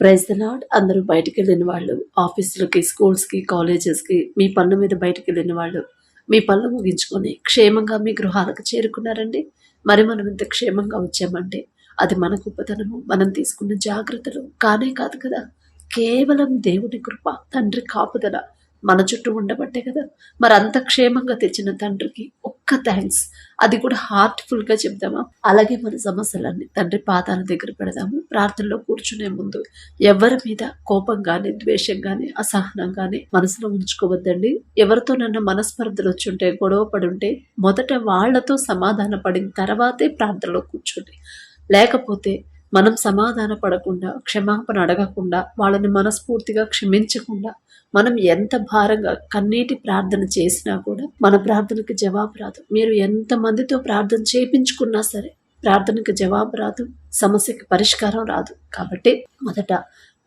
Praise the lord అందరూ బయటికి వెళ్ళిన వాళ్ళు ఆఫీసులకి స్కూల్స్కి కాలేజెస్కి మీ పనుల మీద బయటికి వెళ్ళిన వాళ్ళు మీ పనులు ముగించుకొని క్షేమంగా మీ గృహాలకు చేరుకున్నారండి. మరి మనం ఇంత క్షేమంగా వచ్చామంటే అది మన గొప్పతనము మనం తీసుకున్న జాగ్రత్తలు కానే కాదు కదా. కేవలం దేవుని కృప తండ్రి కాపుదల మన చుట్టూ ఉండబట్టే కదా. మరి అంత క్షేమంగా తెచ్చిన తండ్రికి ఒక్క థ్యాంక్స్ అది కూడా హార్ట్ఫుల్గా చెప్దామా? అలాగే మన సమస్యలన్నీ తండ్రి పాదాల దగ్గర పెడదాము. ప్రార్థనలో కూర్చునే ముందు ఎవరి మీద కోపం గాని ద్వేషం గాని అసహనం గాని మనసులో ఉంచుకోవద్దండి. ఎవరితో నన్న మనస్పర్ధలు వచ్చుంటే గొడవ పడుంటే మొదట వాళ్ళతో సమాధాన పడిన తర్వాతే ప్రార్థనలో కూర్చోండి. లేకపోతే మనం సమాధాన పడకుండా క్షమాపణ అడగకుండా వాళ్ళని మనస్ఫూర్తిగా క్షమించకుండా మనం ఎంత భారంగా కన్నీటి ప్రార్థన చేసినా కూడా మన ప్రార్థనకి జవాబు రాదు. మీరు ఎంత మందితో ప్రార్థన చేయించుకున్నా సరే ప్రార్థనకి జవాబు రాదు సమస్యకి పరిష్కారం రాదు. కాబట్టి మొదట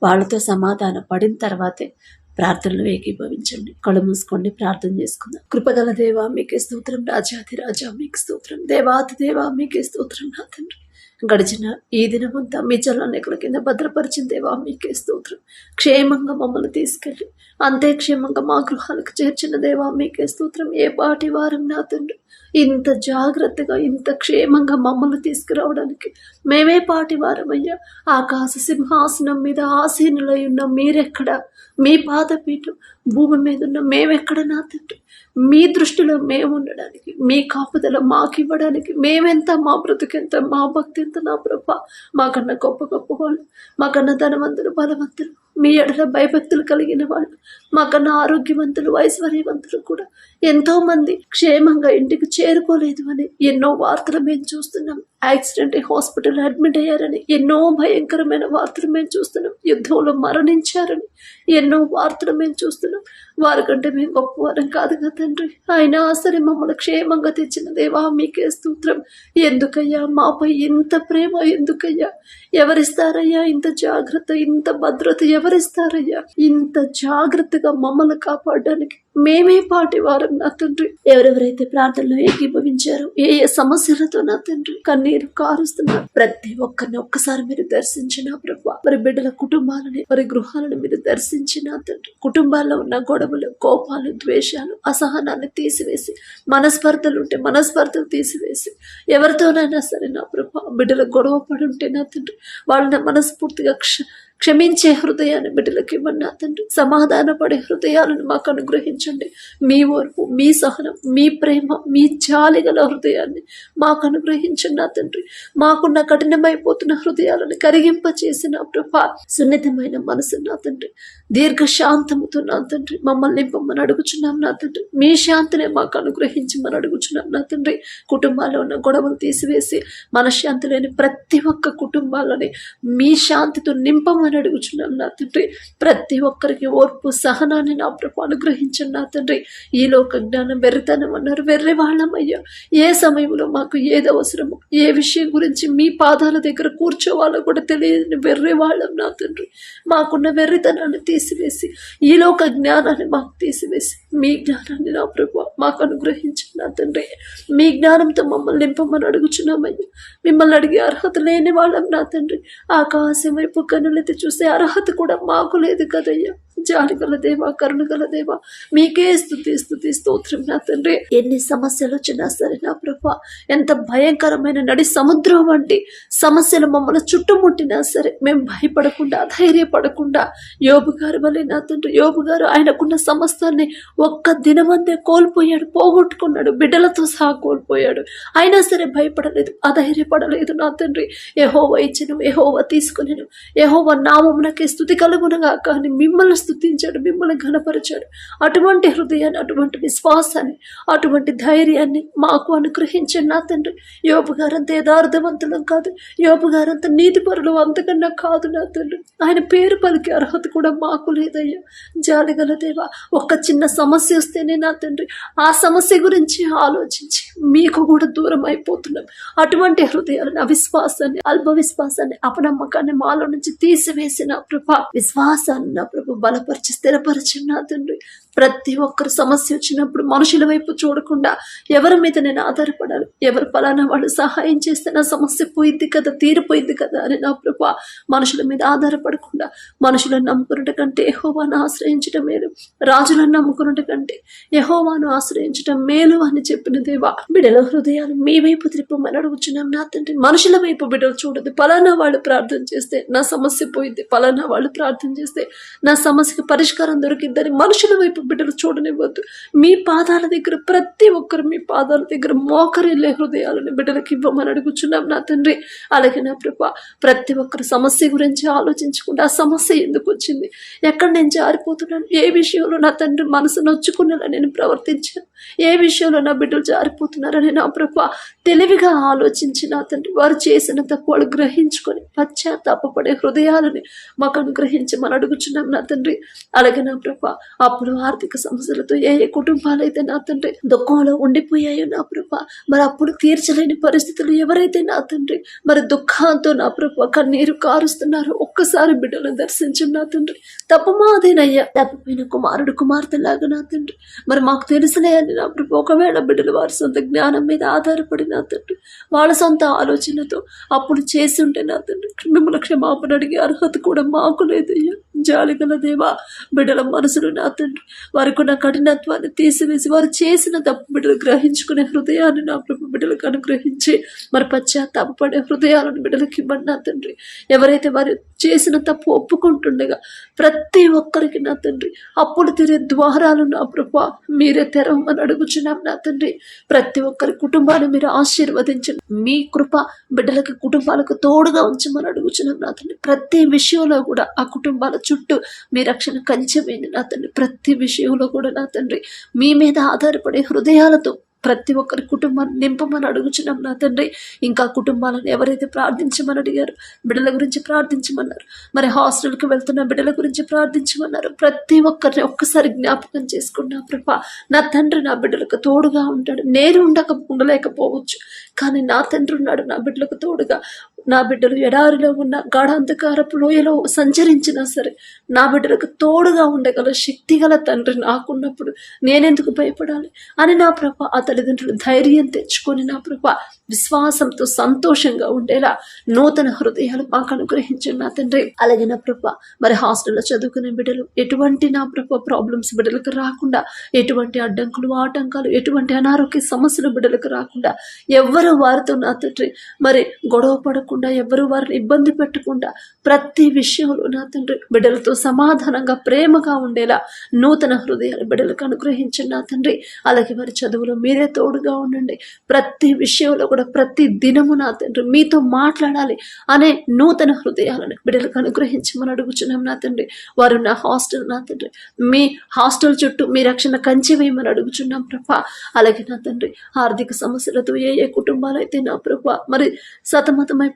వాళ్ళతో సమాధాన పడిన తర్వాతే ప్రార్థనలు ఏకీభవించండి. కళ్ళు మూసుకోండి ప్రార్థన చేసుకుందాం. కృపగల దేవా మీకే స్తోత్రం. రాజాది రాజా మీకు స్తోత్రం. దేవాతి దేవా మీకే స్తోత్రం. నా తండ్రి. గడిచిన ఈ దినమంతా మీ జలానేకుల కింద భద్రపరిచిన దేవా మీకే స్తోత్రం. క్షేమంగా మమ్మల్ని తీసుకెళ్ళి అంతే క్షేమంగా మా గృహాలకు చేర్చిన దేవా మీకే స్తోత్రం. ఏ పాటి వారం నా తండ్రి? ఇంత జాగ్రత్తగా ఇంత క్షేమంగా మమ్మల్ని తీసుకురావడానికి మేమే పాటి వారమయ్యా. ఆకాశ సింహాసనం మీద ఆసీనులై ఉన్న మీరెక్కడా? మీ పాదపీఠం భూమి మీద ఉన్న మేమెక్కడ నా తండ్రి మీ దృష్టిలో మేము ఉండడానికి మీ కాపుదల మాకు ఇవ్వడానికి మేమెంత మా బ్రతుకెంత మా భక్తి ఎంత నా ప్రభ మాకన్నా గొప్ప గొప్ప వాళ్ళు మాకన్నా ధనవంతులు బలవంతులు మీ ఎడల భయభక్తులు కలిగిన వాళ్ళు మాకన్నా ఆరోగ్యవంతులు ఐశ్వర్యవంతులు కూడా ఎంతోమంది క్షేమంగా ఇంటికి చేరుకోలేదు అని ఎన్నో వార్తలు మేము చూస్తున్నాం. యాక్సిడెంట్ హాస్పిటల్ అడ్మిట్ అయ్యారని ఎన్నో భయంకరమైన వార్తలు మేము చూస్తున్నాం. యుద్ధంలో మరణించారని ఎన్నో వార్తలు మేము చూస్తున్నాం. వారికంటే మేము గొప్పవారం కాదు కదా తండ్రి. అయినా సరే మమ్మల్ని క్షేమంగా తెచ్చిన దేవా మీకే స్తోత్రం. ఎందుకయ్యా మాపై ఇంత ప్రేమ ఎందుకయ్యా? ఎవరిస్తారయ్యా ఇంత జాగ్రత్త ఇంత భద్రత ఎవరిస్తారయ్యా? ఇంత జాగ్రత్తగా మమ్మల్ని కాపాడడానికి మేమే పాటి వారం నా తండ్రి. ఎవరెవరైతే ప్రార్థనలో ఏకీభవించారో ఏ ఏ సమస్యలతో నా తండ్రి కన్నీరు కారుస్తున్నారు ప్రతి ఒక్కరిని ఒక్కసారి మీరు దర్శించిన ప్రభు. మరి బిడ్డల కుటుంబాలని మరి గృహాలను మీరు దర్శించిన తండ్రి. కుటుంబాల్లో ఉన్న గొడవలు కోపాలు ద్వేషాలు అసహనాన్ని తీసివేసి మనస్పర్ధలు ఉంటే మనస్పర్ధలు తీసివేసి ఎవరితోనైనా సరే నా ప్రభు బిడ్డల గొడవ పడి ఉంటే నా తండ్రి వాళ్ళని మనస్ఫూర్తిగా క్ష క్షమించే హృదయాన్ని బిడ్డలకి ఇవ్వండి నా తండ్రి. సమాధాన పడే హృదయాలను మాకు అనుగ్రహించండి. మీ ఓర్పు మీ సహనం మీ ప్రేమ మీ జాలి గల హృదయాన్ని మాకు అనుగ్రహించండి నా తండ్రి. మాకున్న కఠినమైపోతున్న హృదయాలను కరిగింప చేసిన ప్రభా సున్నితమైన మనసు నా తండ్రి. దీర్ఘ శాంతముతో నా తండ్రి మమ్మల్ని నింపమని అడుగుచున్నాం నా తండ్రి. మీ శాంతిని మాకు అనుగ్రహించమని అడుగుచున్నాం నా తండ్రి. కుటుంబాల్లో ఉన్న గొడవలు తీసివేసి మనశ్శాంతి లేని ప్రతి ఒక్క కుటుంబాలని మీ శాంతితో నింపమని అడుగుచున్నాం నా తండ్రి. ప్రతి ఒక్కరికి ఓర్పు సహనాన్ని నా ప్రభు అనుగ్రహించండి నా తండ్రి. ఈ లోక జ్ఞానం వెర్రితనం అన్నారు. వెర్రి వాళ్ళమయ్యా ఏ సమయంలో మాకు ఏది అవసరమో ఏ విషయం గురించి మీ పాదాల దగ్గర కూర్చోవాలో కూడా తెలియని వెర్రి వాళ్ళం నా తండ్రి. మాకున్న వెర్రితనాన్ని తీసివేసి ఈ లోక జ్ఞానాన్ని మాకు తీసివేసి మీ జ్ఞానాన్ని నా ప్రభు మాకు అనుగ్రహించండి నా తండ్రి. మీ జ్ఞానంతో మమ్మల్ని నింపమని అడుగుచున్నామయ్యా మిమ్మల్ని అడిగే అర్హత లేని వాళ్ళం నా తండ్రి. ఆకాశం వైపు కనులెత్తి చూసే అర్హత కూడా మాకు లేదు కదయ్యా. జాలిగల దేవా కరుణ దేవా మీకే స్థుతి స్థుతి స్తోత్రం నా తండ్రి. ఎన్ని సమస్యలు వచ్చినా సరే నా ప్రభా ఎంత భయంకరమైన నడి సముద్రం వంటి సమస్యలు మమ్మల్ని చుట్టుముట్టినా సరే మేము భయపడకుండా ధైర్యపడకుండా యోబు గారు వల్లే నా తండ్రి యోబు గారు ఆయనకున్న సమస్తాన్ని ఒక్క దినమందే కోల్పోయాడు పోగొట్టుకున్నాడు బిడ్డలతో సహా కోల్పోయాడు. అయినా సరే భయపడలేదు అధైర్యపడలేదు నా తండ్రి. యహోవ ఇచ్చను ఏహోవ తీసుకునేను. యహోవ నామమునకే స్థుతి కలుగునగా కానీ మిమ్మల్ని స్థుతించాడు మిమ్మల్ని ఘనపరిచాడు. అటువంటి హృదయాన్ని అటువంటి విశ్వాసాన్ని అటువంటి ధైర్యాన్ని మాకు అనుగ్రహించండి నా తండ్రి. యోపు గారంత యథార్థవంతులం కాదు. యోపు గారంత నీతిపరులు అంతకన్నా కాదు నా తండ్రి. ఆయన పేరు పలికే అర్హత కూడా మాకు లేదయ్యా. జాలిగల దేవా ఒక చిన్న సమస్య వస్తేనే నా తండ్రి. ఆ సమస్య గురించి ఆలోచించి మీకు కూడా దూరం అయిపోతున్నాం. అటువంటి హృదయాలను అవిశ్వాసాన్ని అల్ప విశ్వాసాన్ని అపనమ్మకాన్ని మాలో నుంచి తీసివేసిన ప్రభా విశ్వాసాన్ని నా ప్రభు బల బలపరిచి స్థిరపరిచి నా తండ్రి. ప్రతి ఒక్కరు సమస్య వచ్చినప్పుడు మనుషుల వైపు చూడకుండా ఎవరి మీద నేను ఆధారపడాలి? ఎవరు పలానా వాళ్ళు సహాయం చేస్తే నా సమస్య పోయింది కదా తీరిపోయింది కదా అని నా ప్రభా మనుషుల మీద ఆధారపడకుండా మనుషులను నమ్ముకున్నట కంటే యహోవాను ఆశ్రయించడం మేలు. రాజులను నమ్ముకున్నట కంటే యహోవాను ఆశ్రయించడం మేలు అని చెప్పిన దేవా బిడల హృదయాలు మీ వైపు త్రిప్పమని అడుగుచున్నాం. నా తండ్రి మనుషుల వైపు బిడ్డలు చూడదు పలానా వాళ్ళు ప్రార్థన చేస్తే నా సమస్య పోయింది పలానా వాళ్ళు ప్రార్థన చేస్తే నా సమస్యకి పరిష్కారం దొరికిద్దని మనుషుల వైపు బిడ్డలు చూడనివ్వద్దు. మీ పాదాల దగ్గర ప్రతి ఒక్కరు మీ పాదాల దగ్గర మోకరిల్లే హృదయాలను బిడ్డలకి ఇవ్వమని అడుగుచున్నాం నా తండ్రి. అలాగే నా ప్రభా ప్రతి ఒక్కరు సమస్య గురించి ఆలోచించకుండా ఆ సమస్య ఎందుకు వచ్చింది? ఎక్కడ నేను జారిపోతున్నాను? ఏ విషయంలో నా తండ్రి మనసు నొచ్చుకున్నలా నేను ప్రవర్తించాను? ఏ విషయంలో నా బిడ్డలు జారిపోతున్నారని నా ప్రభా తెలివిగా ఆలోచించిన తండ్రి వారు చేసిన తప్పు వాళ్ళు గ్రహించుకొని పశ్చాత్తాపడే హృదయాలని మాకు అనుగ్రహించమని అడుగుచున్నాం నా తండ్రి. అలాగే నా ప్రభ అప్పుడు ఆర్థిక సమస్యలతో ఏ ఏ కుటుంబాలైతే నా తండ్రి దుఃఖంలో ఉండిపోయాయో నా ప్రభ మరి అప్పుడు తీర్చలేని పరిస్థితులు ఎవరైతే నా తండ్రి మరి దుఃఖంతో నా ప్రభ కన్నీరు కారుస్తున్నారో ఒక్కసారి బిడ్డలను దర్శించు నా తండ్రి. తప్ప మాదేనయ్యా తప్పిపోయిన కుమారుడు కుమార్తె లాగా నా తండ్రి. మరి మాకు తెలుసులే అని నా ప్రభ ఒకవేళ బిడ్డలు వారి సొంత జ్ఞానం మీద ఆధారపడిన నా తండ్రి. వాళ్ళ సొంత ఆలోచనతో అప్పుడు చేసి ఉంటే నా తండ్రి. మిమ్మల్ని క్షమాపణ అడిగే అర్హత కూడా మాకు లేదయ్యా. జాలిగల దేవా బిడ్డల మనసులు నా తండ్రి. వారికి ఉన్న కఠినత్వాన్ని తీసివేసి వారు చేసిన తప్పు బిడ్డలు గ్రహించుకునే హృదయాన్ని నా ప్రభు బిడ్డలకు అనుగ్రహించి మరి పశ్చాత్తాపడే హృదయాలను బిడ్డలకి ఇవ్వండి నా తండ్రి. ఎవరైతే వారు చేసిన తప్పు ఒప్పుకుంటుండగా ప్రతి ఒక్కరికి నా తండ్రి అప్పుడు తీరే ద్వారాలు నా ప్రభు మీరే తెరవమని అడుగుచున్నాం నా తండ్రి. ప్రతి ఒక్కరి కుటుంబాన్ని మీరు ఆశీర్వదించండి. మీ కృప బిడ్డలకి కుటుంబాలకు తోడుగా ఉంచమని అడుగుచున్నాం నా తండ్రి. ప్రతి విషయంలో కూడా ఆ కుటుంబాల చుట్టూ మీ రక్షణ కంచెమైంది నా తండ్రి. ప్రతి విషయంలో కూడా నా తండ్రి. మీ మీద ఆధారపడే హృదయాలతో ప్రతి ఒక్కరి కుటుంబాన్ని నింపమని అడుగుచున్నాం నా తండ్రి. ఇంకా కుటుంబాలను ఎవరైతే ప్రార్థించమని అడిగారు బిడ్డల గురించి ప్రార్థించమన్నారు. మరి హాస్టల్కి వెళ్తున్న బిడ్డల గురించి ప్రార్థించమన్నారు. ప్రతి ఒక్కరిని ఒక్కసారి జ్ఞాపకం చేసుకున్నా ప్రభా నా తండ్రి నా బిడ్డలకు తోడుగా ఉంటాడు. నేను ఉండక ఉండలేకపోవచ్చు. కానీ నా తండ్రి ఉన్నాడు నా బిడ్డలకు తోడుగా. నా బిడ్డలు ఎడారిలో ఉన్న గాఢాంధకారపు లోయలో సంచరించినా సరే నా బిడ్డలకు తోడుగా ఉండగల శక్తి గల తండ్రి నాకున్నప్పుడు నేనెందుకు భయపడాలి? అని నా ప్రభ ఆ తల్లిదండ్రులు ధైర్యం తెచ్చుకొని నా ప్రభ విశ్వాసంతో సంతోషంగా ఉండేలా నూతన హృదయాలు మాకు అనుగ్రహించండి నా తండ్రి. అలాగే నా ప్రభ మరి హాస్టల్లో చదువుకునే బిడ్డలు ఎటువంటి నా ప్రభ ప్రాబ్లమ్స్ బిడ్డలకు రాకుండా ఎటువంటి అడ్డంకులు ఆటంకాలు ఎటువంటి అనారోగ్య సమస్యలు బిడ్డలకు రాకుండా ఎవ్వరు వారితో నా తండ్రి మరి గొడవ పడకుండా ఎవరు వారిని ఇబ్బంది పెట్టకుండా ప్రతి విషయంలో నా తండ్రి బిడ్డలతో సమాధానంగా ప్రేమగా ఉండేలా నూతన హృదయాలు బిడ్డలకు అనుగ్రహించండి నా తండ్రి అలాగే వారి చదువులో మీరే తోడుగా ఉండండి. ప్రతి విషయంలో కూడా ప్రతి దినము నా తండ్రి మీతో మాట్లాడాలి అనే నూతన హృదయాలను బిడ్డలకు అనుగ్రహించమని అడుగుచున్నాం నా తండ్రి. వారు నా హాస్టల్ నా తండ్రి. మీ హాస్టల్ చుట్టూ మీ రక్షణ కంచి వేయమని అడుగుచున్నాం ప్రభా. అలాగే నా తండ్రి ఆర్థిక సమస్యలతో ఏ ఏ కుటుంబాలు అయితే నా ప్రభా మరి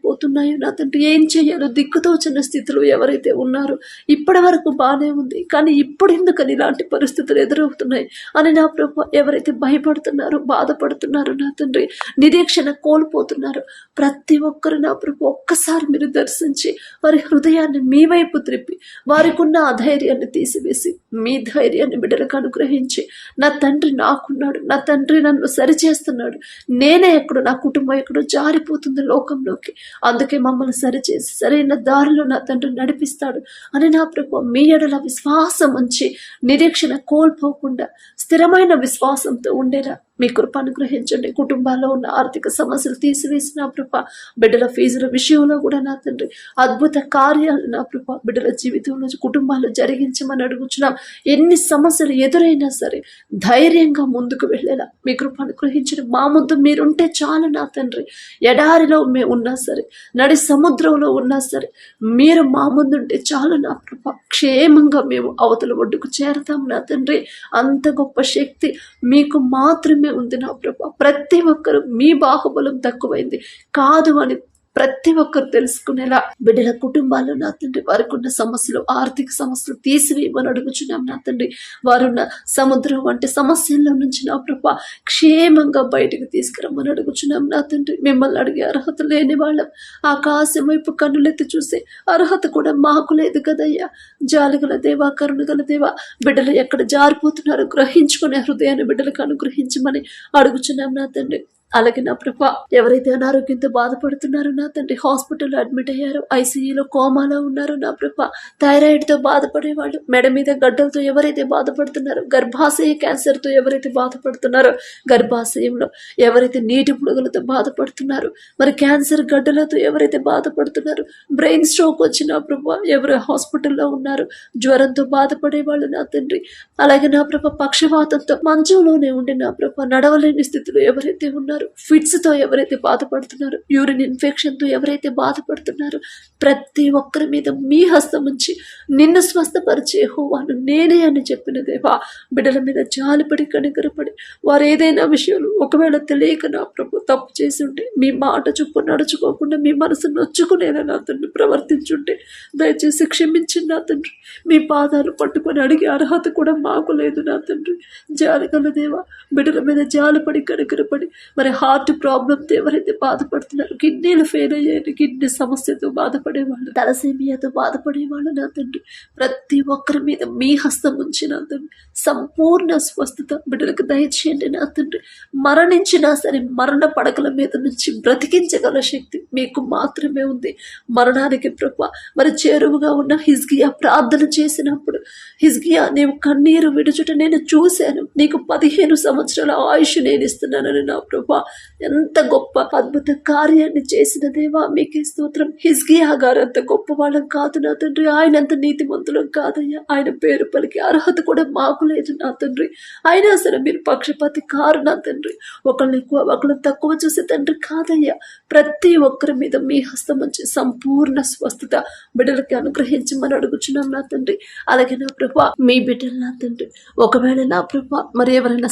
సతమతమైపోతున్నాయో నా తండ్రి ఏం చేయాలో దిక్కుతోచిన స్థితిలో ఎవరైతే ఉన్నారో ఇప్పటి వరకు బాగానే ఉంది. కానీ ఇప్పుడు ఎందుకని ఇలాంటి పరిస్థితులు ఎదురవుతున్నాయి? అని నా ప్రభు ఎవరైతే భయపడుతున్నారో బాధపడుతున్నారో నా తండ్రి నిరీక్షణ కోల్పోతున్నారు. ప్రతి ఒక్కరు నా ప్రభు ఒక్కసారి మీరు దర్శించి వారి హృదయాన్ని మీ వైపు త్రిప్పి వారికి ఉన్న అధైర్యాన్ని తీసివేసి మీ ధైర్యాన్ని బిడ్డలకు అనుగ్రహించి నా తండ్రి నాకున్నాడు నా తండ్రి నన్ను సరిచేస్తున్నాడు. నేనే ఎక్కడో నా కుటుంబం ఎక్కడో జారిపోతుంది లోకంలోకి. అందుకే మమ్మల్ని సరిచేసి సరైన దారిలో నా తండ్రి నడిపిస్తాడు అని నా ప్రభు మీ ఎడల విశ్వాసం ఉంచి నిరీక్షణ కోల్పోకుండా స్థిరమైన విశ్వాసంతో ఉండేలా మీ కృప అనుగ్రహించండి. కుటుంబాల్లో ఉన్న ఆర్థిక సమస్యలు తీసివేసి నా కృప. బిడ్డల ఫీజుల విషయంలో కూడా నా తండ్రి అద్భుత కార్యాలు నా కృప. బిడ్డల జీవితంలో కుటుంబాలు జరిగించమని అడుగుచున్నాం. ఎన్ని సమస్యలు ఎదురైనా సరే ధైర్యంగా ముందుకు వెళ్ళేలా మీ కృప అనుగ్రహించండి. మా ముందు మీరుంటే చాలు నా తండ్రి. ఎడారిలో మేము ఉన్నా సరే నడి సముద్రంలో ఉన్నా సరే మీరు మా ముందుంటే చాలు నా కృప. క్షేమంగా మేము అవతల ఒడ్డుకు చేరతాం నా తండ్రి. అంత గొప్ప శక్తి మీకు మాత్రమే ఉంది నా ప్రభా. ప్రతి ఒక్కరు మీ బాహుబలం తక్కువైంది. కాదు అని ప్రతి ఒక్కరు తెలుసుకునేలా బిడ్డల కుటుంబాల్లో నా తండ్రి వారికి ఉన్న సమస్యలు ఆర్థిక సమస్యలు తీసివేయమని అడుగుచున్నాం నా తండ్రి. వారున్న సముద్రం వంటి సమస్యల్లో నుంచి నా ప్రభ క్షేమంగా బయటకు తీసుకురమ్మని అడుగుచున్నాం నా తండ్రి. మిమ్మల్ని అడిగే అర్హత లేని వాళ్ళం. ఆకాశం వైపు కన్నులెత్తి చూసే అర్హత కూడా మాకు లేదు కదయ్యా. జాలిగల దేవా కరుణగల దేవా బిడ్డలు ఎక్కడ జారిపోతున్నారో గ్రహించుకునే హృదయాన్ని బిడ్డలకు అనుగ్రహించమని అడుగుచున్నాం నా తండ్రి. అలాగే నా ప్రభా? ఎవరైతే అనారోగ్యంతో బాధపడుతున్నారో నా తండ్రి హాస్పిటల్లో అడ్మిట్ అయ్యారో ఐసీయూలో కోమాలో ఉన్నారో నా ప్రభా థైరాయిడ్తో బాధపడే వాళ్ళు మెడ మీద గడ్డలతో ఎవరైతే బాధపడుతున్నారో గర్భాశయ క్యాన్సర్తో ఎవరైతే బాధపడుతున్నారో గర్భాశయంలో ఎవరైతే నీటి పుడుగులతో బాధపడుతున్నారో మరి క్యాన్సర్ గడ్డలతో ఎవరైతే బాధపడుతున్నారో బ్రెయిన్ స్ట్రోక్ వచ్చిన ప్రభా ఎవరు హాస్పిటల్లో ఉన్నారు జ్వరంతో బాధపడే వాళ్ళు నా తండ్రి. అలాగే నా ప్రభ పక్షవాతంతో మంచంలోనే ఉండి నా ప్రభ నడవలేని స్థితిలో ఎవరైతే ఉన్నారో ఫిట్స్తో ఎవరైతే బాధపడుతున్నారో యూరిన్ ఇన్ఫెక్షన్తో ఎవరైతే బాధపడుతున్నారో ప్రతి ఒక్కరి మీద మీ హస్తం ఉంచి నిన్ను స్వస్థపరిచే హోవాను నేనే అని చెప్పిన దేవా బిడ్డల మీద జాలిపడి కనికరపడి వారు ఏదైనా విషయాలు ఒకవేళ తెలియక నా ప్రభు తప్పు చేసి ఉంటే మీ మాట చొప్పు నడుచుకోకుండా మీ మనసు నొచ్చుకునేలా నా తండ్రి ప్రవర్తించుంటే దయచేసి క్షమించండి నా తండ్రి. మీ పాదాలు పట్టుకొని అడిగే అర్హత కూడా మాకు లేదు నా తండ్రి. జాలి దేవా బిడ్డల మీద జాలిపడి కనికరపడి మరి హార్ట్ ప్రాబ్లంతో ఎవరైతే బాధపడుతున్నారో కిడ్నీలు ఫెయిల్ అయ్యాయని కిడ్నీ సమస్యతో బాధపడేవాళ్ళు తలసేమియాతో బాధపడేవాళ్ళు నా తండ్రి. ప్రతి ఒక్కరి మీద మీ హస్తం ఉంచి నా తండ్రి. సంపూర్ణ స్వస్థత బిడ్డలకు దయచేయండి నా తండ్రి. మరణించినా సరే మరణ పడకల మీద నుంచి బ్రతికించగల శక్తి మీకు మాత్రమే ఉంది. మరణానికి ప్రభ మరి చేరువుగా ఉన్న హిజ్గియా ప్రార్థన చేసినప్పుడు హిజ్గియా నీవు కన్నీరు విడుచుట నేను చూశాను. నీకు పదిహేను సంవత్సరాల ఆయుష్ నేను ఇస్తున్నానని నా ప్రభా ఎంత గొప్ప అద్భుత కార్యాన్ని చేసిన దేవా మీకే స్తోత్రం. హిజ్గియా గారు అంత గొప్ప వాళ్ళం కాదు నా తండ్రి. ఆయన అంత నీతిమంతులం కాదయ్యా. ఆయన పేరు పలికి అర్హత కూడా మాకు లేదు నా తండ్రి. అయినా సరే మీరు పక్షపాతి కారు నా తండ్రి. ఒకళ్ళు ఎక్కువ ఒకళ్ళు తక్కువ చూసే తండ్రి కాదయ్యా. ప్రతి ఒక్కరి మీద మీ హస్తం వచ్చి సంపూర్ణ స్వస్థత బిడ్డలకి అనుగ్రహించమని అడుగుచున్నాం నా తండ్రి. అలాగే నా ప్రభా మీ బిడ్డలు నా తండ్రి. ఒకవేళ నా ప్రభా మరి ఎవరైనా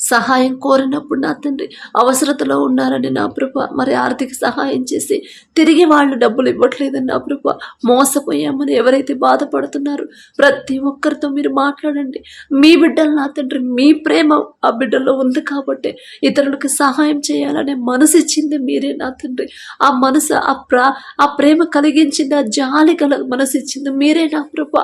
సహాయం కోరినప్పుడు నా తండ్రి అవసరతలో ఉన్నారని నా ప్రభ. మరి ఆర్థిక సహాయం చేసి తిరిగి వాళ్ళు డబ్బులు ఇవ్వట్లేదని నా ప్రభ. మోసపోయామని ఎవరైతే బాధపడుతున్నారు ప్రతి ఒక్కరితో మీరు మాట్లాడండి. మీ బిడ్డలు నా తండ్రి మీ ప్రేమ ఆ బిడ్డల్లో ఉంది కాబట్టి ఇతరులకు సహాయం చేయాలనే మనసు ఇచ్చింది మీరే నా తండ్రి. ఆ మనసు ఆ ప్రా ఆ ప్రేమ కలిగించింది ఆ జాలి కల మనసు ఇచ్చింది మీరే నా ప్రభ.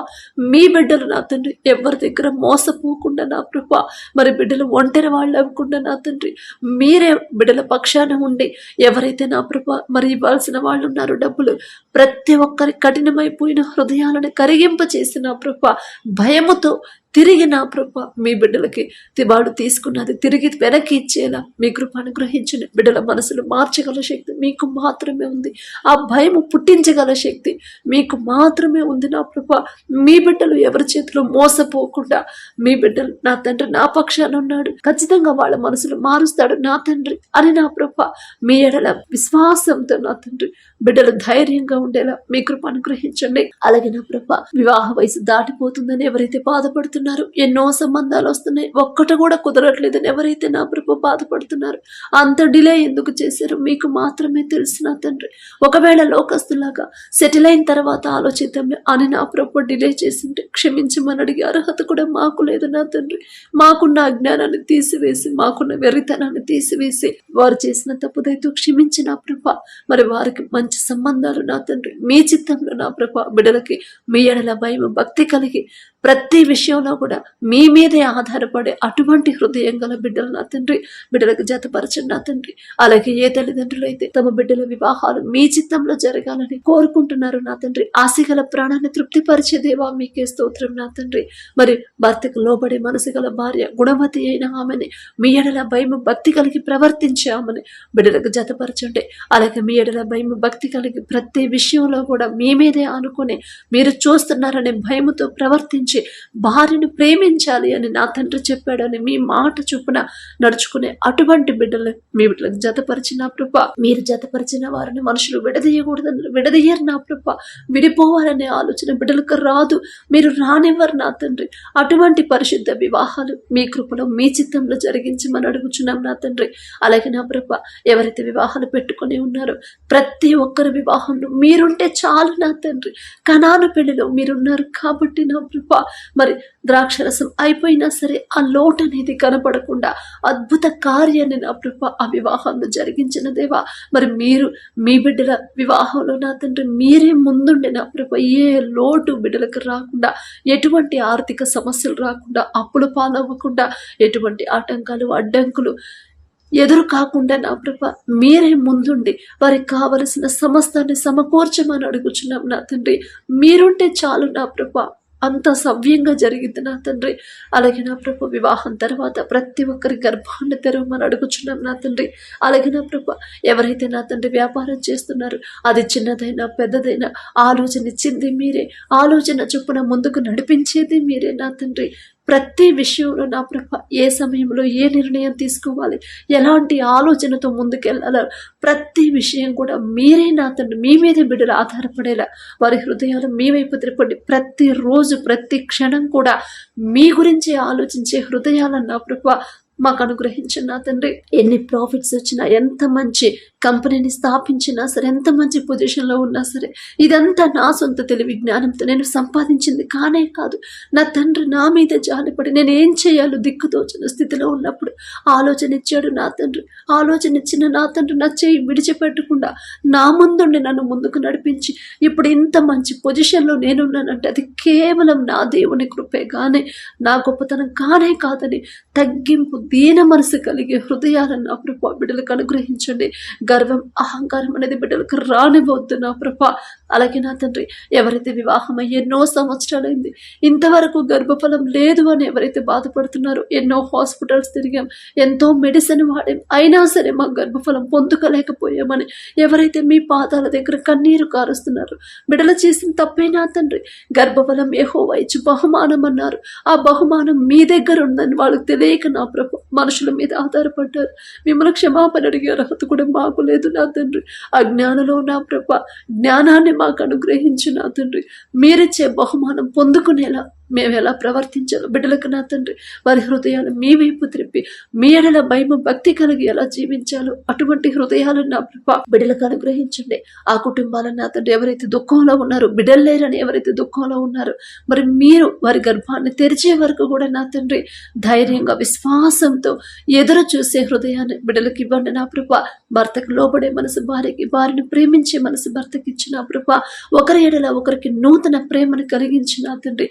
మీ బిడ్డలు నా తండ్రి. ఎవరి దగ్గర మోసపోకుండా నా ప్రభ. మరి బిడ్డలు ఒంటరి వాళ్ళు అవ్వకుండా నా తండ్రి. మీ మీరే బిడ్డల పక్షాన ఉండి ఎవరైతే నా ప్రభ మరి ఇవ్వాల్సిన వాళ్ళు ఉన్నారు డబ్బులు ప్రతి ఒక్కరి కఠినమైపోయిన హృదయాలను కరిగింప చేసిన ప్రభ భయముతో తిరిగి నా ప్రభ మీ బిడ్డలకి వాడు తీసుకున్నది తిరిగి వెనక్కి ఇచ్చేలా మీ కృప అనుగ్రహించిన బిడ్డల మనసులు మార్చగల శక్తి మీకు మాత్రమే ఉంది. ఆ భయము పుట్టించగల శక్తి మీకు మాత్రమే ఉంది నా ప్రభ మీ బిడ్డలు ఎవరి చేతిలో మోసపోకుండా మీ బిడ్డలు నా తండ్రి నా పక్షాన ఉన్నాడు. ఖచ్చితంగా వాళ్ళ మనసులు మారుస్తాడు నా తండ్రి అని నా ప్రభ మీ ఎడల విశ్వాసంతో నా తండ్రి బిడ్డలు ధైర్యంగా ఉండేలా మీ కృప అనుగ్రహించండి. అలాగే నా ప్రభ వివాహ వయసు దాటిపోతుందని ఎవరైతే బాధపడుతున్నారు ఎన్నో సంబంధాలు వస్తున్నాయి. ఒక్కటి కూడా కుదరట్లేదని ఎవరైతే నా ప్రభు బాధపడుతున్నారు అంత డిలే ఎందుకు చేశారో మీకు మాత్రమే తెలుసు నా తండ్రి. ఒకవేళ లోకస్తులాగా సెటిల్ అయిన తర్వాత ఆలోచిద్దాం అని నా ప్రభు డిలే చేసింటే క్షమించమని అడిగే అర్హత కూడా మాకు లేదు నా తండ్రి. మాకున్న అజ్ఞానాన్ని తీసివేసి మాకున్న వెర్రితనాన్ని తీసివేసి వారు చేసిన తప్పుదైతే క్షమించి నా ప్రభ. మరి వారికి మంచి సంబంధాలు నా తండ్రి. మీ చిత్తంలో నా ప్రభ బిడలకి మీ ఎడల భయం భక్తి కలిగి ప్రతి విషయంలో కూడా మీ మీదే ఆధారపడే అటువంటి హృదయం గల బిడ్డలు నా తండ్రి బిడ్డలకు జతపరచండి నా తండ్రి. అలాగే ఏ తల్లిదండ్రులు అయితే తమ బిడ్డల వివాహాలు మీ చిత్తంలో జరగాలని కోరుకుంటున్నారు నా తండ్రి ఆశగల ప్రాణాన్ని తృప్తిపరిచే దేవా మీకే స్తోత్రం నా తండ్రి. మరి భర్తకు లోబడే మనసు గల భార్య గుణవతి అయిన ఆమెని మీ ఎడల భయము భక్తి కలిగి ప్రవర్తించే ఆమెని బిడ్డలకు జతపరచండి. అలాగే మీ ఎడల భయము భక్తి కలిగి ప్రతి విషయంలో కూడా మీ మీదే అనుకుని మీరు చూస్తున్నారనే భయముతో ప్రవర్తించ ప్రేమించి భార్యను ప్రేమించాలి అని నా తండ్రి చెప్పాడని మీ మాట చొప్పున నడుచుకునే అటువంటి బిడ్డలు మీ బిడ్డలకు జతపరిచిన ప్రభ మీరు జతపరిచిన వారిని మనుషులు విడదీయకూడదని విడదీయరు నా ప్రభ. విడిపోవాలనే ఆలోచన బిడ్డలకు రాదు. మీరు రానివ్వరు నా తండ్రి. అటువంటి పరిశుద్ధ వివాహాలు మీ కృపలో మీ చిత్తంలో జరిగించమని అడుగుచున్నాం నా తండ్రి. అలాగే నా ప్రభ ఎవరైతే వివాహాలు పెట్టుకొని ఉన్నారో ప్రతి ఒక్కరి వివాహంలో మీరుంటే చాలు నా తండ్రి. కణాను పెళ్ళిలో మీరున్నారు కాబట్టి నా ప్రభ. మరి ద్రాక్షరసం అయిపోయినా సరే ఆ లోటు అనేది కనపడకుండా అద్భుత కార్యాన్ని నా ప్రభ ఆ వివాహంలో జరిగించిన దేవా. మరి మీరు మీ బిడ్డల వివాహంలో నా తండ్రి మీరే ముందుండే నా ప్రభ ఏ లోటు బిడ్డలకు రాకుండా ఎటువంటి ఆర్థిక సమస్యలు రాకుండా అప్పులు పాలవ్వకుండా ఎటువంటి ఆటంకాలు అడ్డంకులు ఎదురు కాకుండా నా ప్రభ మీరే ముందుండి వారికి కావలసిన సమస్తాన్ని సమకూర్చమని అడుగుచున్నాం నా తండ్రి. మీరుంటే చాలు నా ప్రభ. అంత సవ్యంగా జరిగింది నా తండ్రి. అలాగే నా ప్రభు వివాహం తర్వాత ప్రతి ఒక్కరి గర్భాన్ని తెరవమని అడుగుచున్నాం నా తండ్రి. అలాగే నా ప్రభు ఎవరైతే నా తండ్రి వ్యాపారం చేస్తున్నారు అది చిన్నదైనా పెద్దదైనా ఆలోచన ఇచ్చింది మీరే. ఆలోచన చొప్పున ముందుకు నడిపించేది మీరే నా తండ్రి. ప్రతి విషయంలో నా ప్రభ ఏ సమయంలో ఏ నిర్ణయం తీసుకోవాలి ఎలాంటి ఆలోచనతో ముందుకెళ్ళాలో ప్రతి విషయం కూడా మీరే నా తండ్రి మీ మీదే బిడ్డలు ఆధారపడేలా వారి హృదయాలు మీ వైపు తిరపండి ప్రతిరోజు ప్రతి క్షణం కూడా మీ గురించి ఆలోచించే హృదయాలను నా ప్రభ మాకు అనుగ్రహించిన నా తండ్రి. ఎన్ని ప్రాఫిట్స్ వచ్చినా ఎంత మంచి కంపెనీని స్థాపించినా సరే ఎంత మంచి పొజిషన్లో ఉన్నా సరే ఇదంతా నా సొంత తెలివి జ్ఞానంతో నేను సంపాదించింది కానే కాదు. నా తండ్రి నా మీద జాలిపడి నేను ఏం చేయాలో దిక్కుతోచిన స్థితిలో ఉన్నప్పుడు ఆలోచన ఇచ్చాడు నా తండ్రి. ఆలోచన ఇచ్చిన నా తండ్రి నా చేయి విడిచిపెట్టకుండా నా ముందుండి నన్ను ముందుకు నడిపించి ఇప్పుడు ఇంత మంచి పొజిషన్లో నేనున్నానంటే అది కేవలం నా దేవుని కృపే కానీ నా గొప్పతనం కానే కాదని తగ్గింపు దీన మనసు కలిగే హృదయాలను నా ప్రభ బిడ్డలకు అనుగ్రహించండి. గర్వం అహంకారం అనేది బిడ్డలకు రానివ్వద్దు నా ప్రభ. అలాగే నా తండ్రి ఎవరైతే వివాహం ఎన్నో సంవత్సరాలైంది ఇంతవరకు గర్భఫలం లేదు అని ఎవరైతే బాధపడుతున్నారో ఎన్నో హాస్పిటల్స్ తిరిగాం ఎంతో మెడిసిన్ వాడాం అయినా సరే మా గర్భఫలం పొందుకోలేకపోయామని ఎవరైతే మీ పాదాల దగ్గర కన్నీరు కారుస్తున్నారు బిడల చేసిన తప్పే నా తండ్రి. గర్భఫలం ఏహో ఇచ్చి బహుమానం అన్నారు ఆ బహుమానం మీ దగ్గర ఉందని వాళ్ళకి తెలియక నా ప్రభు మనుషుల మీద ఆధారపడ్డారు. మిమ్మల్ని క్షమాపణ అడిగే అర్హత కూడా మాకు లేదు నా తండ్రి. అజ్ఞానంలో నా ప్రభ జ్ఞానాన్ని మాకు అనుగ్రహించు నా తండ్రి. మీరిచ్చే బహుమానం పొందుకునేలా మేము ఎలా ప్రవర్తించాలో. బిడ్డలకు నా తండ్రి వారి హృదయాలు మీ వైపు త్రిప్పి మీ ఎడల భయము భక్తి కలిగి ఎలా జీవించాలో అటువంటి హృదయాలను నా బిడ్డలకు అనుగ్రహించండి. ఆ కుటుంబాలను నా తండ్రి ఎవరైతే దుఃఖంలో ఉన్నారో బిడ్డలు లేరని ఎవరైతే దుఃఖంలో ఉన్నారో మరి మీరు వారి గర్భాన్ని తెరిచే వరకు కూడా నా తండ్రి ధైర్యంగా విశ్వాసంతో ఎదురు చూసే హృదయాన్ని బిడ్డలకు ఇవ్వండి నా ప్రభ. భర్తకు లోబడే మనసు భార్యకి వారిని ప్రేమించే మనసు భర్తకి ఇచ్చిన ప్రభ. ఒకరి ఎడల ఒకరికి నూతన ప్రేమను కలిగించిన తండ్రి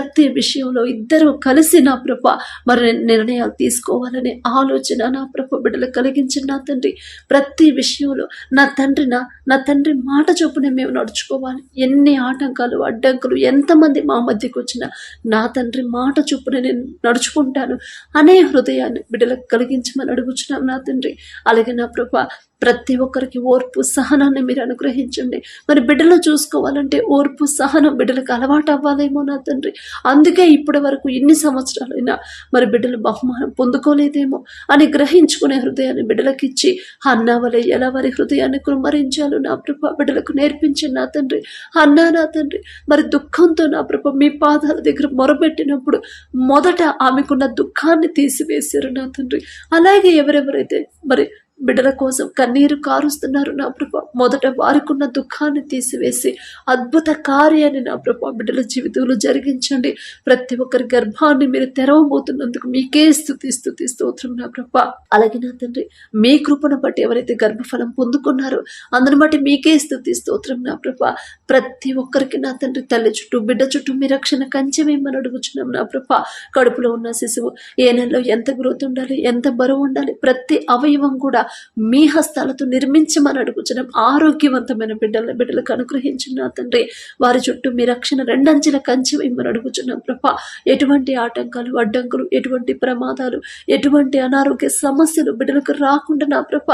ప్రతి విషయంలో ఇద్దరు కలిసి నా ప్రభ మరి నిర్ణయాలు తీసుకోవాలనే ఆలోచన నా ప్రభ బిడ్డలు కలిగించిన నా తండ్రి. ప్రతి విషయంలో నా తండ్రి నా నా తండ్రి మాట చొప్పున మేము నడుచుకోవాలి. ఎన్ని ఆటంకాలు అడ్డంకులు ఎంతమంది మా మధ్యకు వచ్చినా నా తండ్రి మాట చొప్పున నేను నడుచుకుంటాను. అనే హృదయాన్ని బిడ్డలకు కలిగించమని అడుగుచున్నాం నా తండ్రి. అలాగే నా ప్రభ ప్రతి ఒక్కరికి ఓర్పు సహనాన్ని మీరు అనుగ్రహించండి. మరి బిడ్డలు చూసుకోవాలంటే ఓర్పు సహనం బిడ్డలకు అలవాటు అవ్వాలేమో నా తండ్రి. అందుకే ఇప్పటి వరకు ఎన్ని సంవత్సరాలైనా మరి బిడ్డలు బహుమానం పొందుకోలేదేమో అని గ్రహించుకునే హృదయాన్ని బిడ్డలకు ఇచ్చి అన్నా వలె ఎలా వారి హృదయాన్ని కుమరించాలో నా ప్రభ బిడ్డలకు నేర్పించండి నా తండ్రి. అన్నా నా తండ్రి మరి దుఃఖంతో నా ప్రభ మీ పాదాల దగ్గర మొరబెట్టినప్పుడు మొదట ఆమెకున్న దుఃఖాన్ని తీసివేశారు నా తండ్రి. అలాగే ఎవరెవరైతే మరి బిడ్డల కోసం కన్నీరు కారుస్తున్నారు నా ప్రభ. మొదట వారికున్న దుఃఖాన్ని తీసివేసి అద్భుత కార్యాన్ని నా ప్రభ బిడ్డల జీవితంలో జరిగించండి. ప్రతి ఒక్కరి గర్భాన్ని మీరు తెరవబోతున్నందుకు మీకే స్థుతి స్థుతి స్తోత్రం నా ప్రభ. అలాగే నా తండ్రి మీ కృపను బట్టి ఎవరైతే గర్భఫలం పొందుకున్నారో అందుని బట్టి మీకే స్థుతి స్తోత్రం నా ప్రభ. ప్రతి ఒక్కరికి నా తండ్రి తల్లి చుట్టూ బిడ్డ చుట్టూ మీ రక్షణ కంచె వేయమని అడుగుచున్నాం నా ప్రభ. కడుపులో ఉన్న శిశువు ఏ నెలలో ఎంత గ్రోత్ ఉండాలి ఎంత బరువు ఉండాలి ప్రతి అవయవం కూడా మీ హస్తాలతో నిర్మించమని అడుగుచున్నాం. ఆరోగ్యవంతమైన బిడ్డల బిడ్డలకు అనుగ్రహించిన తండ్రి వారి చుట్టూ మీ రక్షణ రెండంచెల కంచె ఇమ్మని అడుగుచున్నాం ప్రభ. ఎటువంటి ఆటంకాలు అడ్డంకులు ఎటువంటి ప్రమాదాలు ఎటువంటి అనారోగ్య సమస్యలు బిడ్డలకు రాకుండా నా ప్రభ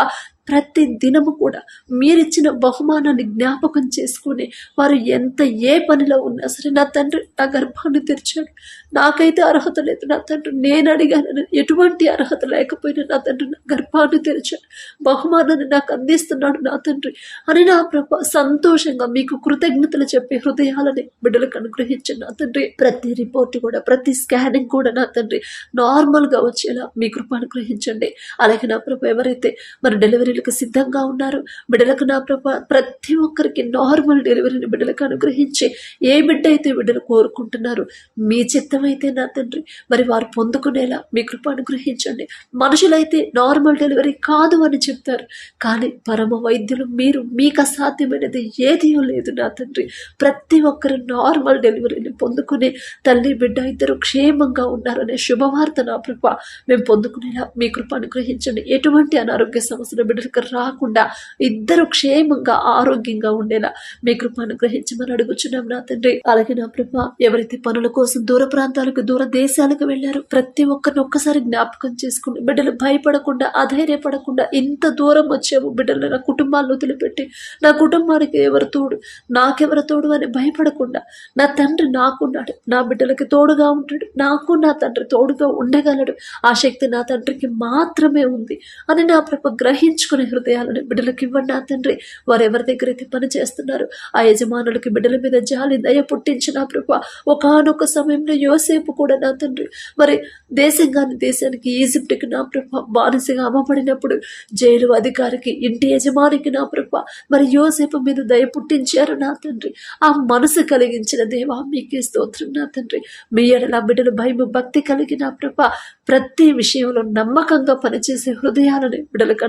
ప్రతి దినము కూడా మీరిచ్చిన బహుమానాన్ని జ్ఞాపకం చేసుకుని వారు ఎంత ఏ పనిలో ఉన్నా సరే నా తండ్రి నా గర్భాన్ని తెరిచాడు. నాకైతే అర్హత లేదు. నా తండ్రి నేను అడిగాను ఎటువంటి అర్హత లేకపోయినా నా తండ్రి నా గర్భాన్ని తెరిచాడు. బహుమానాన్ని నాకు అందిస్తున్నాడు నా తండ్రి అని నా ప్రభ సంతోషంగా మీకు కృతజ్ఞతలు చెప్పే హృదయాలని బిడ్డలకు అనుగ్రహించండి నా తండ్రి. ప్రతి రిపోర్ట్ కూడా ప్రతి స్కానింగ్ కూడా నా తండ్రి నార్మల్గా వచ్చేలా మీ కృప అనుగ్రహించండి. అలాగే నా ప్రభ ఎవరైతే మన డెలివరీలకు సిద్ధంగా ఉన్నారు. బిడ్డలకు నా ప్రభ ప్రతి ఒక్కరికి నార్మల్ డెలివరీని బిడ్డలకు అనుగ్రహించి ఏ బిడ్డ అయితే బిడ్డలు కోరుకుంటున్నారు మీ చిత్తం అయితే నా తండ్రి మరి వారు పొందుకునేలా మీ కృప అనుగ్రహించండి. మనుషులైతే నార్మల్ డెలివరీ కాదు అని చెప్తారు. కానీ పరమ వైద్యులు మీరు మీకు అసాధ్యమైనది ఏదీ లేదు నా తండ్రి. ప్రతి ఒక్కరు నార్మల్ డెలివరీని పొందుకునే తల్లి బిడ్డ ఇద్దరు క్షేమంగా ఉన్నారనే శుభవార్త నా కృప మేము పొందుకునేలా మీ కృప అనుగ్రహించండి. ఎటువంటి అనారోగ్య సమస్యలు బిడ్డలు బిడ్డలకు రాకుండా ఇద్దరు క్షేమంగా ఆరోగ్యంగా ఉండేలా మీ కృప అనుగ్రహించమని అడుగుచున్నాం నా తండ్రి. అలాగే నా ప్రభ ఎవరైతే పనుల కోసం దూర ప్రాంతాలకు దూర దేశాలకు వెళ్ళారు ప్రతి ఒక్కరిని ఒక్కసారి జ్ఞాపకం చేసుకుని బిడ్డలు భయపడకుండా అధైర్యపడకుండా ఇంత దూరం వచ్చాము బిడ్డలు నా కుటుంబాలను వదిలిపెట్టి నా కుటుంబానికి ఎవరు తోడు నాకెవరు తోడు అని భయపడకుండా నా తండ్రి నాకున్నాడు నా బిడ్డలకి తోడుగా ఉంటాడు నాకు నా తండ్రి తోడుగా ఉండగలడు. ఆ శక్తి నా తండ్రికి మాత్రమే ఉంది అని నా ప్రభ గ్రహించుకుని హృదయాలను బిడ్డలకు ఇవ్వండి నా తండ్రి వారు ఎవరి దగ్గర అయితే పని చేస్తున్నారు? ఆ యజమానులకి బిడ్డల మీద జాలి దయ పుట్టించిన ప్రభ ఒకనొక సమయంలో యోసేపు కూడా నా తండ్రి. మరి దేశం కాని దేశానికి ఈజిప్ట్కి నా ప్రభ బానిసగా అమ్మబడినప్పుడు జైలు అధికారికి ఇంటి యజమానికి నా ప్రభ మరి యోసేపు మీద దయ పుట్టించారు నా తండ్రి. ఆ మనసు కలిగించిన దేవా మీకే స్తోత్రం నా తండ్రి. మీ ఎడల బిడ్డలు భయము భక్తి కలిగిన ప్రభ ప్రతి విషయంలో నమ్మకంగా పనిచేసే హృదయాలను బిడ్డలకు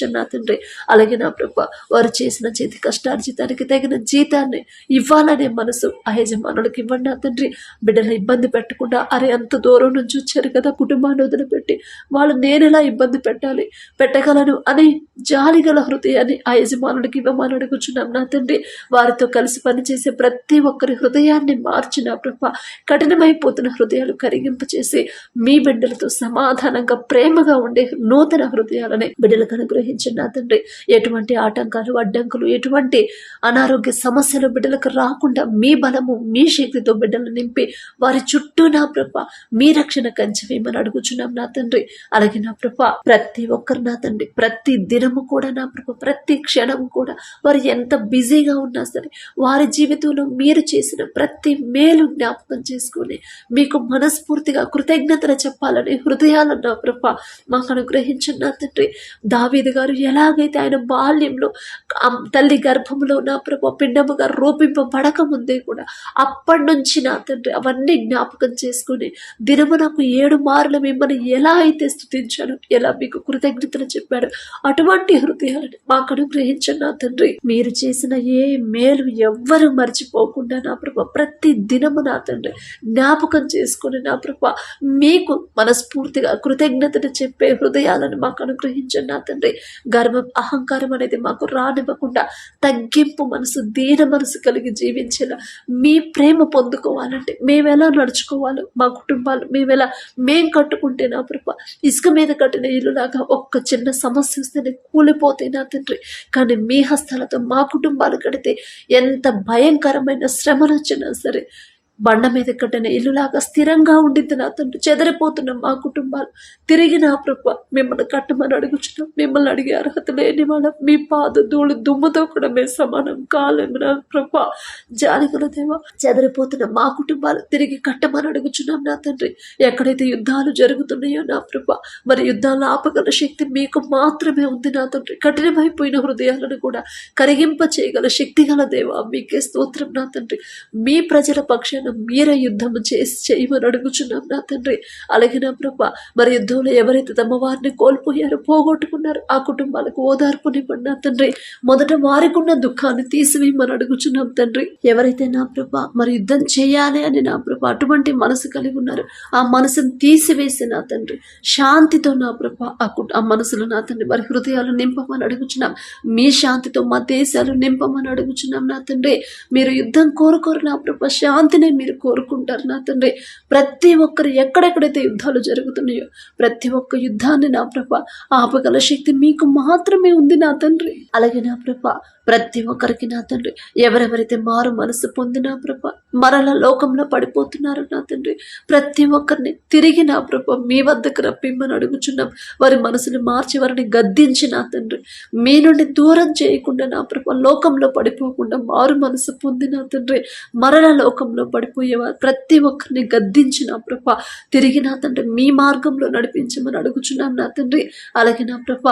అనుగ్రహించండి నా తండ్రి. అలాగే నా ప్రభ వారు చేసిన చేతి కష్టార్జితానికి తగిన జీతాన్ని ఇవ్వాలనే మనసు ఆ యజమానులకు ఇవ్వండి నా తండ్రి. బిడ్డలు ఇబ్బంది పెట్టకుండా అరే అంత దూరం నుంచి వచ్చారు కదా కుటుంబాన్ని వదిలిపెట్టి. వాళ్ళు నేను ఎలా ఇబ్బంది పెట్టాలి? పెట్టగలను అని జాలిగల హృదయాన్ని ఆ యజమానుడికి ఇవ్వమని అడుగుచున్నాం నా తండ్రి. వారితో కలిసి పనిచేసే ప్రతి ఒక్కరి హృదయాన్ని మార్చిన ప్రభ కఠినమైపోతున్న హృదయాలు కరిగింపచేసి మీ బిడ్డలతో సమాధానంగా ప్రేమగా ఉండే నూతన హృదయాలని బిడ్డలకు అనుగ్రహించండి. నా తండ్రి ఎటువంటి ఆటంకాలు అడ్డంకులు ఎటువంటి అనారోగ్య సమస్యలు బిడ్డలకు రాకుండా మీ బలము మీ శక్తితో బిడ్డలు నింపి వారి చుట్టూ నా ప్రభ మీ రక్షణ కంచె వేయమని అడుగుచున్నాం నా తండ్రి. అలాగే నా ప్రభ ప్రతి ఒక్కరు నా తండ్రి ప్రతి దినము కూడా నా ప్రభ ప్రతి క్షణము కూడా వారు ఎంత బిజీగా ఉన్నా సరే వారి జీవితంలో మీరు చేసిన ప్రతి మేలు జ్ఞాపకం చేసుకుని మీకు మనస్ఫూర్తిగా కృతజ్ఞతలు చెప్పాలని హృదయాలు నా ప్రభ మాకు అనుగ్రహించిన నా తండ్రి. దావీదిగా గారు ఎలాగైతే ఆయన బాల్యంలో తల్లి గర్భంలో నా ప్రభు పిండముగా రూపింపబడక ముందే కూడా అప్పటి నుంచి నా తండ్రి అవన్నీ జ్ఞాపకం చేసుకుని దినము నాకు ఏడు మార్లు మిమ్మల్ని ఎలా అయితే స్థుతించాను ఎలా మీకు కృతజ్ఞతలు చెప్పాడు అటువంటి హృదయాలను మాకు అనుగ్రహించండి నా తండ్రి. మీరు చేసిన ఏ మేలు ఎవ్వరు మర్చిపోకుండా నా ప్రభ ప్రతి దినము నా తండ్రి జ్ఞాపకం చేసుకుని నా ప్రభ మీకు మనస్ఫూర్తిగా కృతజ్ఞతను చెప్పే హృదయాలను మాకు అనుగ్రహించండి నా తండ్రి. గర్వం అహంకారం అనేది మాకు రానివ్వకుండా తగ్గింపు మనసు దీన మనసు కలిగి జీవించేలా మీ ప్రేమ పొందుకోవాలంటే మేము ఎలా నడుచుకోవాలో మా కుటుంబాలు మేము ఎలా మేం కట్టుకుంటే నా ప్రభ ఇసుక మీద కట్టిన ఇల్లులాగా ఒక్క చిన్న సమస్య వస్తేనే కూలిపోతే నా తండ్రి. కానీ మీ హస్తాలతో మా కుటుంబాలు కడితే ఎంత భయంకరమైన శ్రమలు వచ్చినా సరే బండ మీద కట్టిన ఇల్లులాగా స్థిరంగా ఉండిద్ది నా తండ్రి. చెదరిపోతున్న మా కుటుంబాలు తిరిగి నా ప్రభ మిమ్మల్ని కట్టమని అడుగుచున్నాం. మిమ్మల్ని అడిగే అర్హత లేని వాళ్ళం. మీ పాద ధూళి దుమ్ముతో కూడా మేము సమానం కాలేము నా ప్రభ. జాలిగల దేవ చెదరిపోతున్న మా కుటుంబాలు తిరిగి కట్టమని అడుగుచున్నాం నా తండ్రి. ఎక్కడైతే యుద్ధాలు జరుగుతున్నాయో నా ప్రభ మరి యుద్ధాలు ఆపగల శక్తి మీకు మాత్రమే ఉంది నా తండ్రి. కఠినమైపోయిన హృదయాలను కూడా కరిగింప చేయగల శక్తి గల దేవ మీకే స్తోత్రం నా తండ్రి. మీ ప్రజల పక్షాన మీరే యుద్ధం చేసి చేయమని అడుగుచున్నాం నా తండ్రి. అలాగే నా ప్రభ మరి యుద్ధంలో ఎవరైతే తమ వారిని కోల్పోయారో పోగొట్టుకున్నారో ఆ కుటుంబాలకు ఓదార్పునివ్వండి నా తండ్రి. మొదట వారికున్న దుఃఖాన్ని తీసివేయమని అడుగుచున్నాం తండ్రి. ఎవరైతే నా ప్రభ మరి యుద్ధం చేయాలి అని నా ప్రభ అటువంటి మనసు కలిగి ఉన్నారు ఆ మనసును తీసివేసి నా తండ్రి. శాంతితో నా ప్రభ ఆ కుటు ఆ మనసులో నా తండ్రి మరి హృదయాలు నింపమని అడుగుచున్నాం. మీ శాంతితో మా దేశాలు నింపమని అడుగుచున్నాం నా తండ్రి. మీరు యుద్ధం కోరుకోరు నా ప్రభ శాంతిని మీరు కోరుకుంటారు నా తండ్రి. ప్రతి ఒక్కరు ఎక్కడెక్కడైతే యుద్ధాలు జరుగుతున్నాయో ప్రతి ఒక్క యుద్ధాన్ని నా ప్రభ ఆపగల శక్తి మీకు మాత్రమే ఉంది నా తండ్రి. అలాగే నా ప్రభ ప్రతి ఒక్కరికి నా తండ్రి. ఎవరెవరైతే మారు మనసు పొందినా ప్రభ మరల లోకంలో పడిపోతున్నారు నా తండ్రి. ప్రతి ఒక్కరిని తిరిగి నా ప్రభ మీ వద్దకు రప్పిమ్మని అడుగుచున్నాం. వారి మనసుని మార్చి వారిని గద్దించి నా తండ్రి. మీ నుండి దూరం చేయకుండా నా ప్రభ లోకంలో పడిపోకుండా మారు మనసు పొందిన తండ్రి. మరల లోకంలో పడిపోయేవారు ప్రతి ఒక్కరిని గద్దించిన ప్రభ తిరిగి నా తండ్రి మీ మార్గంలో నడిపించమని అడుగుచున్నాం నా తండ్రి. అలాగే నా ప్రభ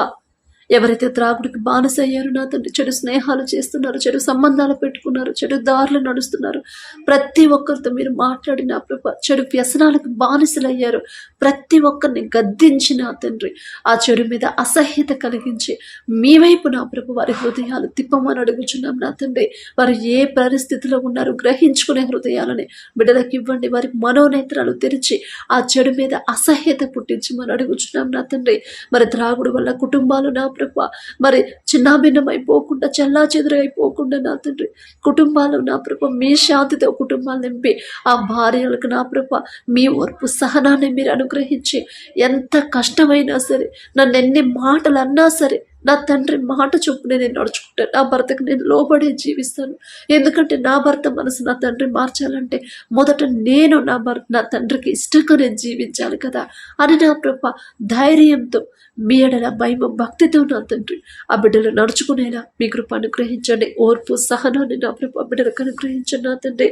ఎవరైతే త్రాగుడికి బానిసయ్యారో నా తండ్రి చెడు స్నేహాలు చేస్తున్నారు చెడు సంబంధాలు పెట్టుకున్నారు చెడు దారులు నడుస్తున్నారు. ప్రతి ఒక్కరితో మీరు మాట్లాడిన ప్రభ చెడు వ్యసనాలకు బానిసలయ్యారు. ప్రతి ఒక్కరిని గద్దించి నా తండ్రి ఆ చెడు మీద అసహ్యత కలిగించి మీ వైపు నా ప్రభు వారి హృదయాలు తిప్పమని అడుగుచున్నాం నా తండ్రి. వారు ఏ పరిస్థితిలో ఉన్నారు గ్రహించుకునే హృదయాలని బిడ్డలకు ఇవ్వండి. వారి మనోనేత్రాలు తెరిచి ఆ చెడు మీద అసహ్యత పుట్టించి మనం అడుగుచున్నాం నా తండ్రి. మరి త్రాగుడు వల్ల కుటుంబాలు నా ప్రభ. మరి చిన్నాభిన్నమైపోకుండా చల్లా చెదురైపోకుండా నా తండ్రి కుటుంబాలు నా ప్రభ మీ శాంతితో కుటుంబాలు నింపి ఆ భార్యలకు నా ప్రభ మీ ఓర్పు సహనాన్ని మీరు అనుగ్రహించి ఎంత కష్టమైనా సరే నన్ను ఎన్ని మాటలు అన్నా సరే నా తండ్రి మాట చొప్పున నేను నడుచుకుంటాను నా భర్తకు నేను లోబడే జీవిస్తాను. ఎందుకంటే నా భర్త మనసు నా తండ్రి మార్చాలంటే మొదట నేను నా భర్త నా తండ్రికి ఇష్టంగా నేను జీవించాలి కదా. అని నా ప్రభ ధైర్యంతో మీ ఎడల భయం భక్తితో నా తండ్రి ఆ బిడ్డలు నడుచుకునేలా మీ కృప అనుగ్రహించండి. ఓర్పు సహనాన్ని నా ప్రభ బిడ్డలకు అనుగ్రహించండి నా తండ్రి.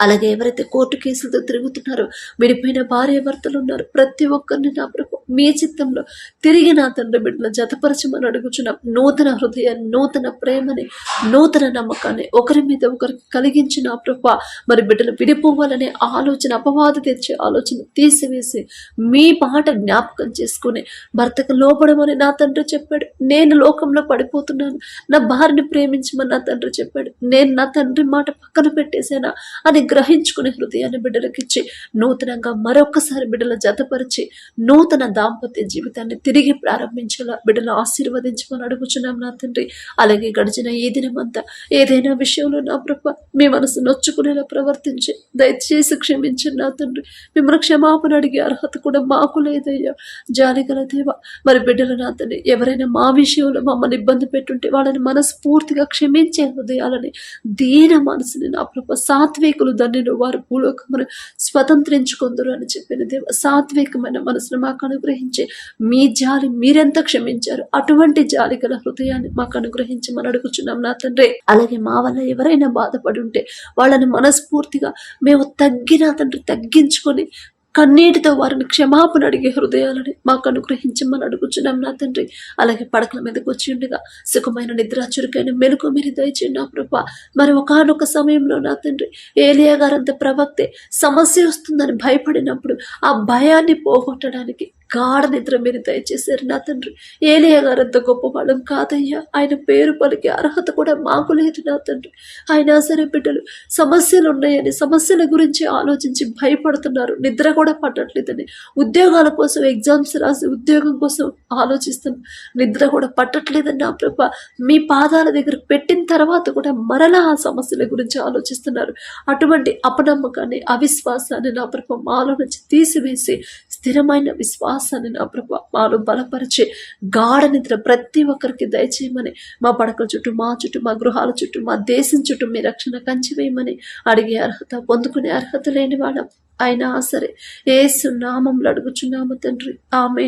అలాగే ఎవరైతే కోర్టు కేసులతో తిరుగుతున్నారో విడిపోయిన భార్య భర్తలు ఉన్నారు. ప్రతి ఒక్కరిని నా ప్రభు మీ చిత్తంలో తిరిగి నా తండ్రి బిడ్డలు జతపరచమని అడుగుచున్న. నూతన హృదయాన్ని నూతన ప్రేమని నూతన నమ్మకాన్ని ఒకరి మీద ఒకరికి కలిగించిన నా ప్రభు. మరి బిడ్డలు విడిపోవాలనే ఆలోచన అపవాద తెచ్చే ఆలోచన తీసివేసి మీ మాట జ్ఞాపకం చేసుకుని భర్తకు లోపడమని నా తండ్రి చెప్పాడు. నేను లోకంలో పడిపోతున్నాను. నా భార్యని ప్రేమించమని నా తండ్రి చెప్పాడు. నేను నా తండ్రి మాట పక్కన పెట్టేశానా? అని గ్రహించుకునే హృదయాన్ని బిడ్డలకిచ్చి నూతనంగా మరొకసారి బిడ్డల జతపరిచి నూతన దాంపత్య జీవితాన్ని తిరిగి ప్రారంభించేలా బిడ్డలు ఆశీర్వదించమని అడుగుచున్నాం నా తండ్రి. అలాగే గడిచిన ఈ దినమంతా ఏదైనా విషయంలో నా ప్రభ మీ మనసు నొచ్చుకునేలా ప్రవర్తించి దయచేసి క్షమించండి నా తండ్రి. మిమ్మల్ని క్షమాపణ అడిగే అర్హత కూడా మాకు లేదయ్యా. జాలిగల దేవ మరి బిడ్డలు నా తండ్రి ఎవరైనా మా విషయంలో మమ్మల్ని ఇబ్బంది పెట్టుంటే వాళ్ళని మనస్ఫూర్తిగా క్షమించే హృదయాలని దీన మనసుని నా ప్రభ సాత్వికులు దండిన వారు భూలోకమును స్వతంత్రించుకుందరు అని చెప్పిన దేవ సాత్వికమైన మనసును మాకు అనుగ్రహించి మీ జాలి మీరెంత క్షమించారు? అటువంటి జాలి గల హృదయాన్ని మాకు అనుగ్రహించి అనుగ్రహించమని అడుగుచున్నాం నా తండ్రి. అలాగే మా వల్ల ఎవరైనా బాధపడి ఉంటే వాళ్ళని మనస్ఫూర్తిగా మేము తగ్గిన తండ్రి తగ్గించుకొని కన్నీటితో వారిని క్షమాపణ అడిగే హృదయాలని మాకు అనుగ్రహించమని అడుగుచున్నాం నా తండ్రి. అలాగే పడకల మీదకి వచ్చి ఉండగా సుఖమైన నిద్ర చురుకైన మెలకు మీరు దయచేయండి నా ప్రభ. మరి ఒకనొక సమయంలో నా తండ్రి ఏలియా గారంత ప్రవక్తే సమస్య వస్తుందని భయపడినప్పుడు ఆ భయాన్ని పోగొట్టడానికి గాఢ నిద్ర మీరు దయచేశారు నా తండ్రి. ఏలియ గారు అంత గొప్ప వాళ్ళం కాదయ్యా. ఆయన పేరు పలికే అర్హత కూడా మాకు లేదు నా తండ్రి. అయినా సరే బిడ్డలు సమస్యలు ఉన్నాయని సమస్యల గురించి ఆలోచించి భయపడుతున్నారు. నిద్ర కూడా పట్టట్లేదని. ఉద్యోగాల కోసం ఎగ్జామ్స్ రాసి ఉద్యోగం కోసం ఆలోచిస్తున్నారు నిద్ర కూడా పట్టట్లేదని నా ప్రభ. మీ పాదాల దగ్గర పెట్టిన తర్వాత కూడా మరలా ఆ సమస్యల గురించి ఆలోచిస్తున్నారు. అటువంటి అపనమ్మకాన్ని అవిశ్వాసాన్ని నా ప్రభ మాలో నుంచి తీసివేసి స్థిరమైన విశ్వాసాన్ని నా ప్రభ మాలో బలపరిచే గాఢ నిద్ర ప్రతి ఒక్కరికి దయచేయమని మా పడకల చుట్టూ మా చుట్టూ మా గృహాల చుట్టూ మా దేశం చుట్టూ మీ రక్షణ కంచివేయమని అడిగే అర్హత పొందుకునే అర్హత లేని వాళ్ళం. అయినా సరే ఏసు నామంలో అడుగుచున్నాము తండ్రి. ఆమె